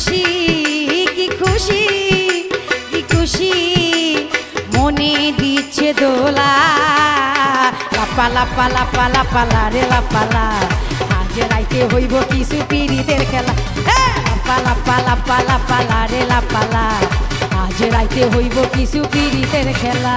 খুশি? কি খুশি? কি খুশি? মনে দিচ্ছে দোলা। লাপা লাপা লাপা লাপা লা রে লাপালা রাইতে হইব কিছু পিরিতের খেলা। হ্যাঁ, লাপা লাপা লাপা লাপা লা রে লাপালা আজ রাইতে হইব কিছু পিরিতের খেলা।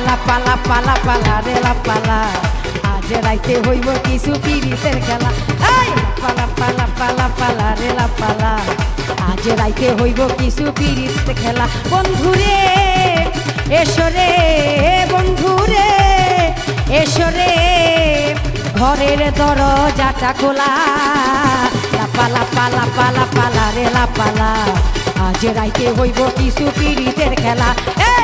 লাপা লাপা লাপা লাপা লা রে লাপালা আজ রাইতে হইব কিছু পিরিতের খেলা। এই! লাপা লাপা লাপা লাপা লা রে লাপালা আজ রাইতে হইব কিছু পিরিত খেলা। বন্ধুরে এসো রে বন্ধুরে এসো রে। ঘরের দরজাটা খোলা। লাপা লাপা লাপা লাপা লা রে লাপালা আজ রাইতে হইব কিছু পিরিতের খেলা। এই!